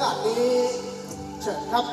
กาสนี้เชิญครับ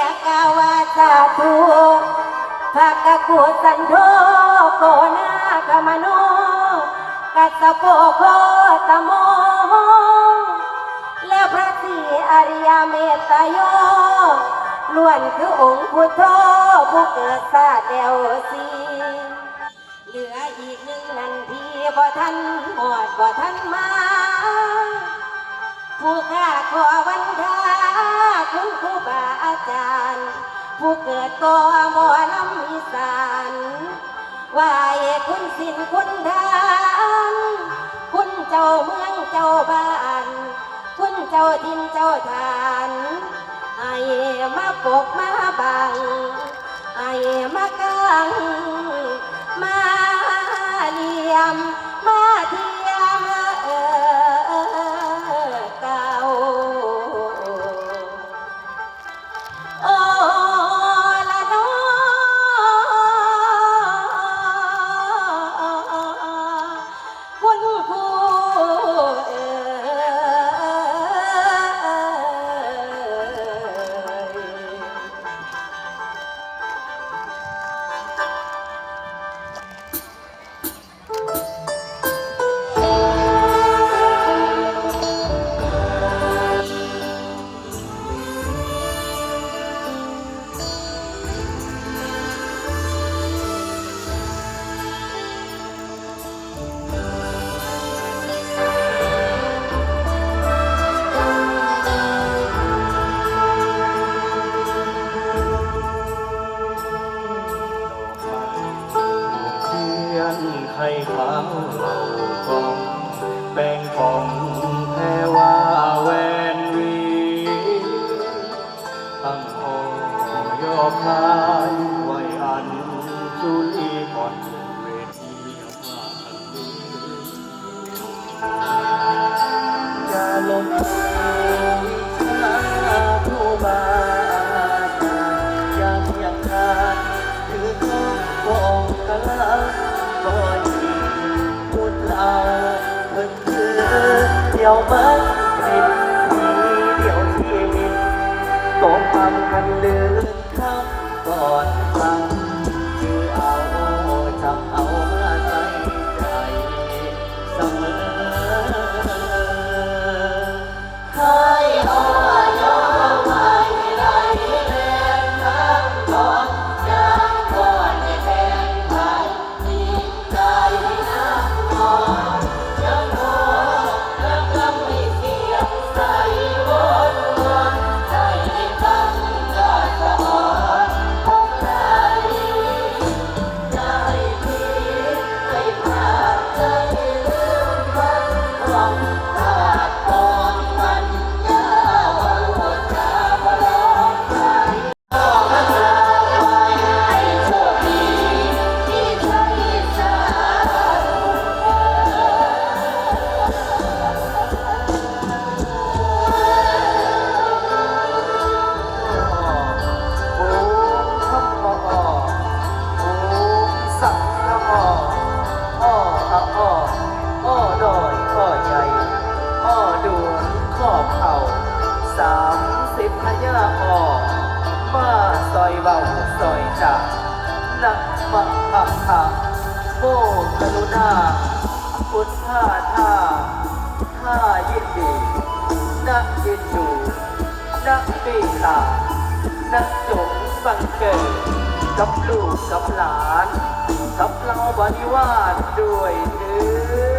นี้จะกาวาสาธุภาคกุสันโธโกนากมโนกัสะโปโคตโม แล้วพระศรีอริยเมตตโยล้วนคือองค์พุทโธผู้เกิดศาเดวสีเหลืออีกหนึ่งนันทีบ่ทันหอดบ่ทันมา ผู้ข้าขอวันทาคุณครูบาอาจารย์ ผู้เกิดก่อหมอลำอีสานไหวคุณสินคุณทานคุณเจ้าเมืองเจ้าบ้าน คุณเจ้าทินเจ้าทานให้มาปกมาบังให้มากังมาเลียม ไข่ขาวเหล่ากองแป้งฟองแพรว่าแวนวีตั้งโอยอคายไว้อันจุลีก่อนเวทีผ่านนี้อย่าลง ดียวมันผิดทีเดียวชีวิตตกทำกันลืนคำก่อนฟัง อยเบาซอยจ่านักมักหักหักโมกรุณาคุณท่าท่าท่ายินดีนักยินดูนักปีตานักสงบังเกิดกับลูกกับหลาน กับเราบริวารด้วยเนื้อ